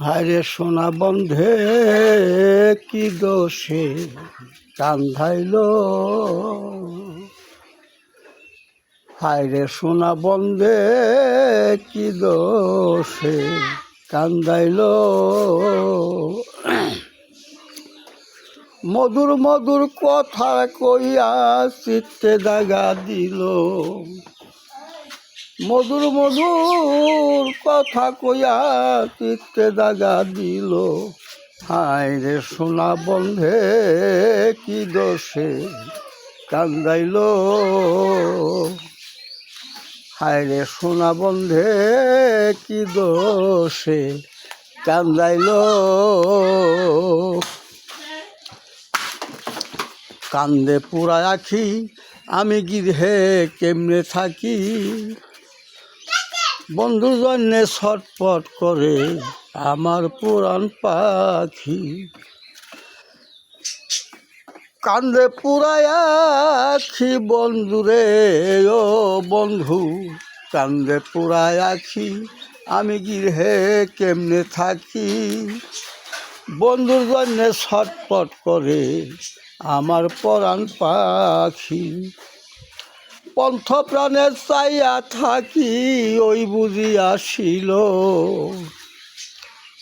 হায়রে সোনা বন্ধে কি দোষে কান্ধাইল? হায়রে সোনা বন্ধে কি দোষে কান্দাইল মধুর মধুর কথা কইয়া চিত্তে দাগা দিল। মধুর মধুর কথা কইয়া চিত্তে দাগা দিল। হায় রে সোনা বন্ধে, কি দোষে কান্দাইল। হায় রে সোনা বন্ধে, কি দোষে কান্দাইল। কান্দে পুরা আখি, আমি গৃহে কেমনে থাকি? বন্ধুর জন্যে ছটপট করে আমার পুরাণ পাখি। কান্দে পুরায় আখি বন্ধুরে ও বন্ধু। কান্দে পুরায় আখি, আমি গৃহে কেমনে থাকি? বন্ধুর জন্যে ছটপট করে আমার পরাণ পাখি। পন্থ প্রাণে চাইয়া থাকি, ওই বুঝি আসিল।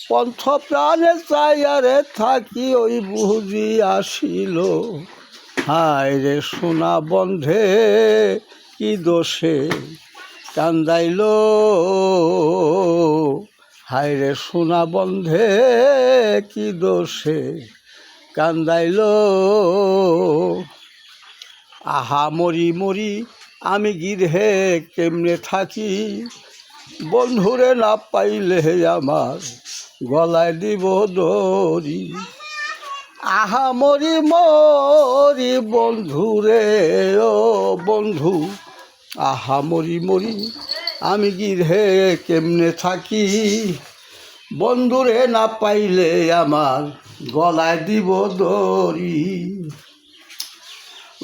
পন্থ প্রাণে চাইয়া রে থাকি, ওই বুঝি আসিল। হায় রে সোনা বন্ধে, কি দোষে কান্দাইল। হায় রে সোনা বন্ধে, কি দোষে কান্দাইল। আহা, মরি মরি আমি গিরহে কেমনে থাকি? বন্ধুরে না পাইলে আমার গলায় দিব দড়ি। আহা মরি মরি বন্ধুরে, ও বন্ধু, আহা মরি মরি আমি গিরহে কেমনে থাকি? বন্ধুরে না পাইলে আমার গলায় দিব দড়ি।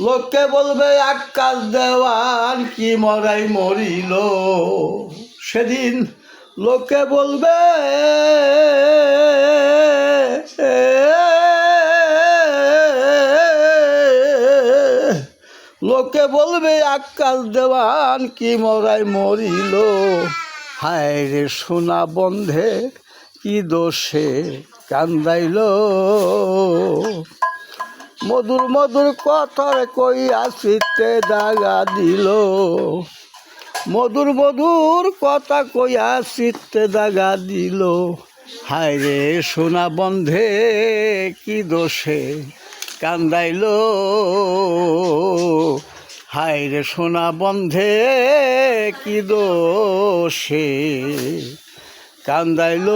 লোককে বলবে আকাশ দেওয়ান কি মরাই মরিল? সেদিন লোকে বলবে লোকে বলবে আকাশ দেওয়ান কি মরাই মরিল? হায় রে সোনা বন্ধে কি দোষে কান্দাইল? মধুর মধুর কথার কই আসিতে দাগা দিল? মধুর মধুর কথা কই আসিতে দাগা দিল? হায় রে সোনা বন্ধে কি দোষে কান্দাইল? হায় রে সোনা বন্ধে কি দোষে কান্দাইল?